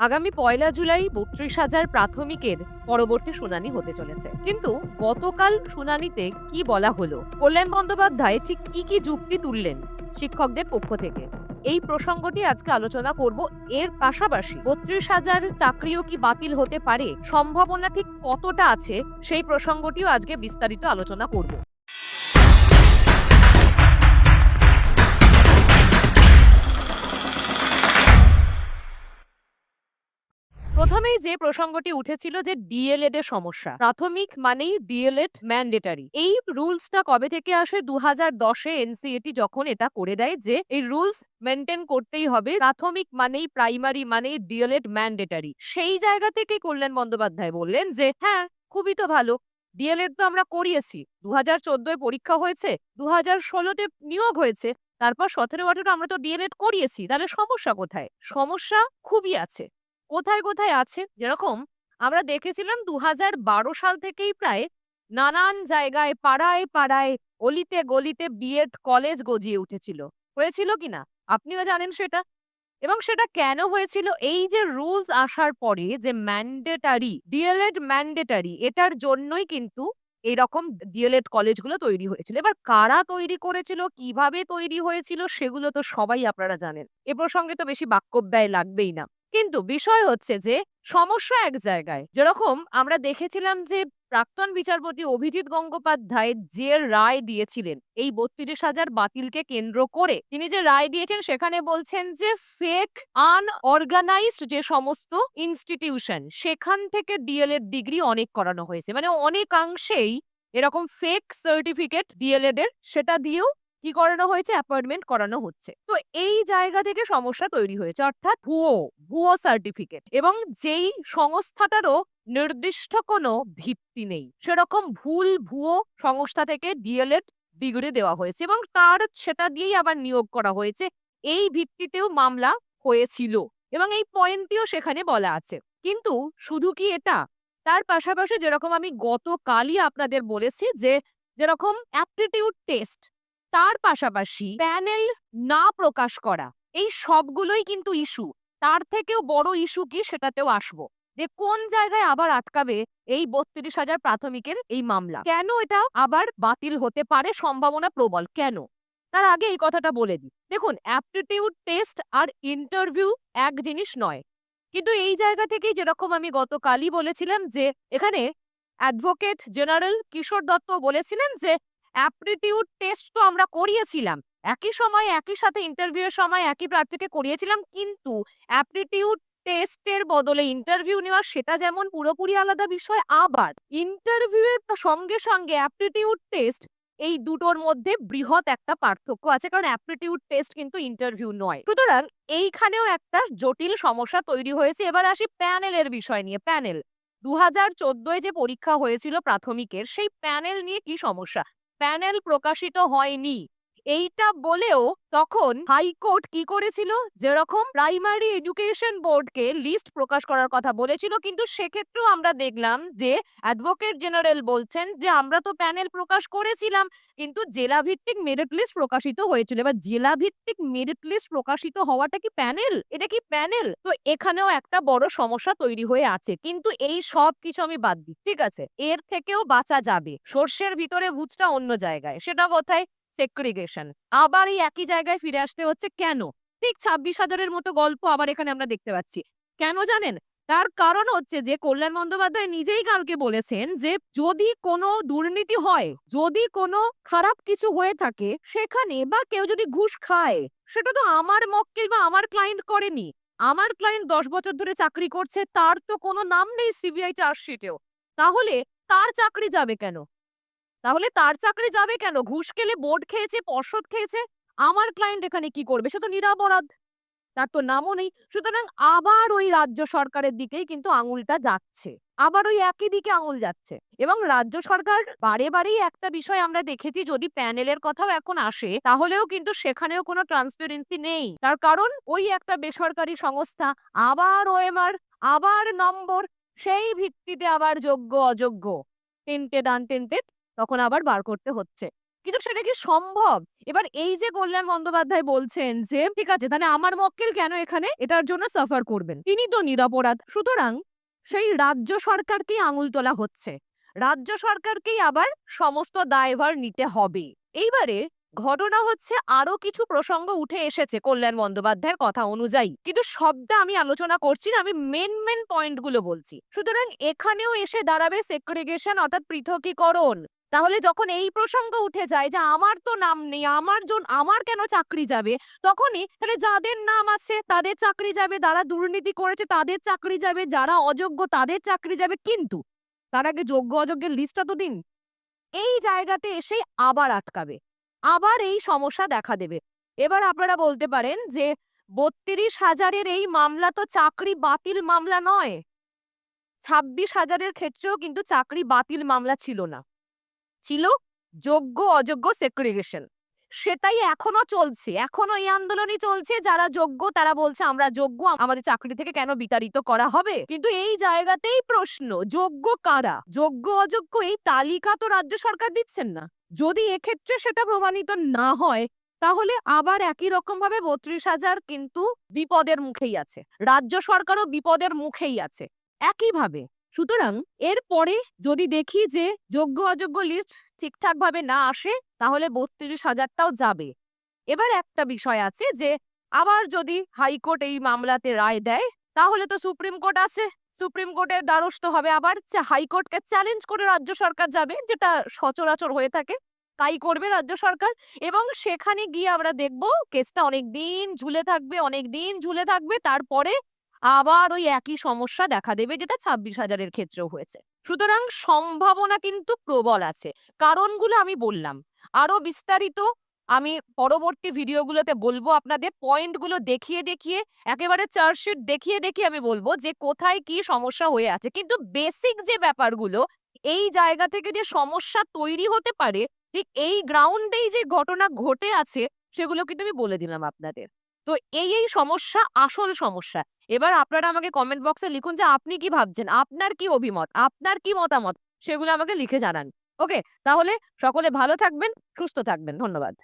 আগামী পয়লা জুলাই বত্রিশ হাজার প্রাথমিকের পরবর্তী শুনানি হতে চলেছে। কিন্তু গতকাল শুনানিতে কি বলা হলো? কল্যাণ বন্দ্যোপাধ্যায় ঠিক কি কি যুক্তি তুললেন শিক্ষকদের পক্ষ থেকে? এই প্রসঙ্গটি আজকে আলোচনা করব। এর পাশাপাশি বত্রিশ হাজার চাকরিও কি বাতিল হতে পারে? সম্ভাবনা ঠিক কতটা আছে? সেই প্রসঙ্গটিও আজকে বিস্তারিত আলোচনা করব। প্রথমেই যে প্রসঙ্গটি উঠেছিল যে ডিএলএড এর সমস্যা, প্রাথমিক মানেই ডিএলএড ম্যান্ডেটারি এই রুলসটা কবে থেকে আসে? দু হাজার দশে এনসিএটি যখন এটা করে দেয় যে এই রুলস মেনটেন করতেই হবে, প্রাথমিক মানেই প্রাইমারি মানেই ডিএলএড ম্যান্ডেটারি সেই জায়গা থেকে কল্যাণ বন্দ্যোপাধ্যায় বললেন যে হ্যাঁ খুবই তো ভালো। ডিএলএড তো আমরা করিয়েছি। দু হাজার চোদ্দোয় পরীক্ষা হয়েছে দু হাজার ষোলোতে নিয়োগ হয়েছে, তারপর সতেরো আঠেরো আমরা তো ডিএলএড করিয়েছি। তাহলে সমস্যা কোথায়? সমস্যা খুবই আছে। কোথায় কোথায় আছে? যেরকম আমরা দেখেছিলাম দু সাল থেকেই প্রায় নানান জায়গায়, পাড়ায় পাড়ায় অলিতে গলিতে বিএড কলেজ গজিয়ে উঠেছিল। হয়েছিল কিনা আপনিও জানেন সেটা? এবং সেটা কেন হয়েছিল? এই যে রুলস আসার পরে যে ম্যান্ডেটারি ডিএলএড ম্যান্ডেটারি এটার জন্যই কিন্তু এরকম ডিএলএড কলেজগুলো তৈরি হয়েছিল। এবার কারা তৈরি করেছিল? কীভাবে তৈরি হয়েছিল? সেগুলো তো সবাই আপনারা জানেন। এ প্রসঙ্গে তো বেশি বাক্যব্যয় লাগবেই না। কিন্তু বিষয় হচ্ছে যে, সমস্যা এক জায়গায়। যেরকম আমরা দেখেছিলাম যে, প্রাক্তন বিচারপতি অভিজিৎ গঙ্গোপাধ্যায় যে রায় দিয়েছিলেন, এই বত্রিশ হাজার বাতিলকে কেন্দ্র করে, তিনি যে রায় দিয়েছেন সেখানে বলছেন যে ফেক আনঅর্গানাইজড যে সমস্ত ইনস্টিটিউশন সেখান থেকে ডিএলএড ডিগ্রি অনেক করানো হয়েছে। মানে অনেকাংশেই এরকম ফেক সার্টিফিকেট ডিএলএড এর সেটা দিয়েও কি করানো হয়েছে, অ্যাপয়েন্টমেন্ট করানো হচ্ছে। তো এই জায়গা থেকে সমস্যা তৈরি হয়েছে। অর্থাৎ ভুয়ো ভুয়ো সার্টিফিকেট এবং যেই সংস্থাটারও নির্দিষ্ট কোনো ভিত্তি নেই। সেরকম ভুল ভুয়ো সংস্থা থেকে ডিএলএড ডিগ্রি দেওয়া হয়েছে এবং তার সেটা দিয়েই আবার নিয়োগ করা হয়েছে। এই ভিত্তিতেও মামলা হয়েছিল এবং এই পয়েন্টটিও সেখানে বলা আছে। কিন্তু শুধু কি এটা? তার পাশাপাশি যেরকম আমি গতকালই আপনাদের বলেছি যে, যেরকম অ্যাপটিটিউড টেস্ট তার পাশাপাশি প্যানেল না প্রকাশ করা, এই সবগুলোই কিন্তু ইস্যু। তার থেকেও বড় ইস্যু কি সেটাতেও আসব। যে কোন জায়গায় আবার আটকাবে এই বত্রিশ হাজার প্রাথমিকের এই মামলা? কেন এটা আবার বাতিল হতে পারে সম্ভাবনা প্রবল? কেন? তার আগে এই কথাটা বলে দিই। দেখুন, অ্যাপটিটিউড টেস্ট আর ইন্টারভিউ এক জিনিস নয়। কিন্তু এই জায়গা থেকেই যেরকম আমি গতকালই বলেছিলাম যে, এখানে অ্যাডভোকেট জেনারেল কিশোর দত্ত বলেছিলেন যে অ্যাপটিটিউড টেস্ট তো আমরা করিয়েছিলাম। একই সময়, একই সাথে ইন্টারভিউ এর সময় একই প্রার্থীকে করিয়েছিলাম, কিন্তু অ্যাপটিটিউড টেস্টের বদলে ইন্টারভিউ নেওয়া সেটা যেমন পুরোপুরি আলাদা বিষয়, আবার ইন্টারভিউ এর সঙ্গে সঙ্গে অ্যাপটিটিউড টেস্ট এই দুটোর মধ্যে বৃহৎ একটা পার্থক্য আছে, কারণ অ্যাপটিটিউড টেস্ট কিন্তু ইন্টারভিউ নয়। সুতরাং এইখানেও একটা জটিল সমস্যা তৈরি হয়েছে। এবার আসি প্যানেলের বিষয় নিয়ে। প্যানেল দু হাজার যে পরীক্ষা হয়েছিল প্রাথমিকের, সেই প্যানেল নিয়ে কি সমস্যা? প্যানেল প্রকাশিত হয়নি। এইটা বলেও তখন হাইকোর্ট কি করেছিল? যেরকম প্রাইমারি এডুকেশন বোর্ডকে লিস্ট প্রকাশ করার কথা বলেছিল, কিন্তু সেক্ষেত্রেও আমরা দেখলাম যে অ্যাডভোকেট জেনারেল বলছেন যে, আমরা তো প্যানেল প্রকাশ করেছিলাম, কিন্তু জেলা ভিত্তিক মেরিট লিস্ট প্রকাশিত হয়েছিল। এবার জেলা ভিত্তিক মেরিট লিস্ট প্রকাশিত হওয়াটা কি প্যানেল? এটা কি প্যানেল? তো এখানেও একটা বড় সমস্যা তৈরি হয়ে আছে। কিন্তু এই সব কিছু আমি বাদ দিই, ঠিক আছে? এর থেকেও বাঁচা যাবে। সর্ষের ভিতরে ভূতটা অন্য জায়গায়। সেটা কোথায়? সেগ্রিগেশন আবার এই একই জায়গায় ফিরে আসতে হচ্ছে কেন? ঠিক ছাব্বিশ হাজারের মতো গল্প আবার এখানে আমরা দেখতে পাচ্ছি। কেন জানেন? তার কারণ হচ্ছে যে, কল্যাণ বন্দ্যোপাধ্যায় নিজেই কালকে বলেছেন যে, যদি কোনো দুর্নীতি হয়, যদি কোনো খারাপ কিছু হয়ে থাকে, সেখানে বা কেউ যদি ঘুষ খায়, সেটা তো আমার মক্কেল বা আমার ক্লায়েন্ট করেনি। আমার ক্লায়েন্ট দশ বছর ধরে চাকরি করছে, তার তো কোনো নাম নেই সিবিআই চার্জশিটেও তাহলে তার চাকরি যাবে কেন? তাহলে তার চাকরি যাবে কেন? ঘুষ খেলে বোর্ড খেয়েছে, পর্ষদ খেয়েছে, আমার ক্লায়েন্ট এখানে কি করবে? সে তো নিরাপরাধ। তার তো নামও নেই। সুতরাং আবার ওই রাজ্য সরকারের দিকেই কিন্তু আঙুলটা যাচ্ছে। আবার ওই একই দিকে আঙুল যাচ্ছে। এবং রাজ্য সরকার বারে বারেই একটা বিষয় আমরা দেখেছি, যদি প্যানেলের কথাও এখন আসে, তাহলেও কিন্তু সেখানেও কোনো ট্রান্সপারেন্সি নেই। তার কারণ ওই একটা বেসরকারি সংস্থা, আবার ওএমআর আবার নম্বর, সেই ভিত্তিতে আবার যোগ্য, অযোগ্য। টেন্টেড, আনটেন্টেড তখন আবার বার করতে হচ্ছে। কিন্তু সেটা কি সম্ভব? এবার এই যে কল্যাণ বন্দ্যোপাধ্যায় বলছেন যে, ঠিক আছে, তাহলে আমার মক্কেল কেন এখানে? এটার জন্য সাফার করবেন। তিনি তো নিরপরাধ। সুতরাং সেই রাজ্য সরকারকেই আঙুল তোলা হচ্ছে। রাজ্য সরকারকেই আবার সমস্ত দায়ভার নিতে হবে। এইবারে ঘটনা হচ্ছে আরও কিছু প্রসঙ্গ উঠে এসেছে কল্যাণ বন্দ্যোপাধ্যায়ের কথা অনুযায়ী। কিন্তু সবটা আমি আলোচনা করছি না, আমি মেন মেন পয়েন্টগুলো বলছি। সুতরাং এখানেও এসে দাঁড়াবে সেগ্রিগেশন অর্থাৎ পৃথকীকরণ। তাহলে যখন এই প্রসঙ্গ উঠে যায় যে আমার তো নাম নেই, আমার জন, আমার কেন চাকরি যাবে? তখনই তাহলে যাদের নাম আছে তাদের চাকরি যাবে, যারা দুর্নীতি করেছে তাদের চাকরি যাবে, যারা অযোগ্য তাদের চাকরি যাবে। কিন্তু তার আগে যোগ্য অযোগ্যের লিস্টটা তো দিন। এই জায়গাতে এসে আবার আটকাবে, আবার এই সমস্যা দেখা দেবে। এবার আপনারা বলতে পারেন যে বত্রিশ হাজারের এই মামলা তো চাকরি বাতিল মামলা নয়। ছাব্বিশ হাজারের ক্ষেত্রেও কিন্তু চাকরি বাতিল মামলা ছিল না। ছিল যোগ্য, অযোগ্য সেগ্রিগেশন সেটাই এখনও চলছে। এখনও এই আন্দোলনই চলছে। যারা যোগ্য, তারা বলছে, আমরা যোগ্য, আমাদের চাকরি থেকে কেন বিতাড়িত করা হবে? কিন্তু এই জায়গাতেই প্রশ্ন, যোগ্য কারা? যোগ্য, অযোগ্য এই তালিকা তো রাজ্য সরকার দিচ্ছেন না। যদি এক্ষেত্রে সেটা প্রমাণিত না হয়, তাহলে আবার একই রকম ভাবে বত্রিশ হাজার কিন্তু বিপদের মুখেই আছে। রাজ্য সরকারও বিপদের মুখেই আছে। একইভাবে সুতরাং এরপরে যদি দেখি যে যোগ্য অযোগ্য লিস্ট ঠিকঠাক ভাবে না আসে, তাহলে বত্রিশ হাজারটাও যাবে। এবার একটা বিষয় আছে যে আবার যদি হাইকোর্ট এই মামলাতে রায় দেয়, তাহলে তো সুপ্রিম কোর্ট আছে। সুপ্রিম কোর্টের দ্বারস্থ হবে আবার হাইকোর্টকে চ্যালেঞ্জ করে রাজ্য সরকার যাবে, যেটা সচরাচর হয়ে থাকে। তাই করবে রাজ্য সরকার এবং সেখানে গিয়ে আমরা দেখব কেসটা অনেক দিন ঝুলে থাকবে অনেক দিন ঝুলে থাকবে, তারপরে আবার ওই একই সমস্যা দেখা দেবে যেটা ছাব্বিশ হাজারের ক্ষেত্রেও হয়েছে। সুতরাং সম্ভাবনা কিন্তু প্রবল আছে। কারণগুলো আমি বললাম। আরও বিস্তারিত আমি পরবর্তী ভিডিওগুলোতে বলব আপনাদের। পয়েন্টগুলো দেখিয়ে দেখিয়ে, একেবারে চার্জশিট দেখিয়ে দেখিয়ে আমি বলব যে কোথায় কি সমস্যা হয়ে আছে। কিন্তু বেসিক যে ব্যাপারগুলো, এই জায়গা থেকে যে সমস্যা তৈরি হতে পারে, ঠিক এই গ্রাউন্ডেই যে ঘটনা ঘটে আছে, সেগুলো কিন্তু আমি বলে দিলাম আপনাদের। তো এই এই সমস্যা আসল সমস্যা। এবার আপনারা আমাকে কমেন্ট বক্সে লিখুন যে আপনি কি ভাবছেন? আপনার কি অভিমত? আপনার কি মতামত? সেগুলো আমাকে লিখে জানান। ওকে তাহলে সকলে ভালো থাকবেন, সুস্থ থাকবেন। ধন্যবাদ।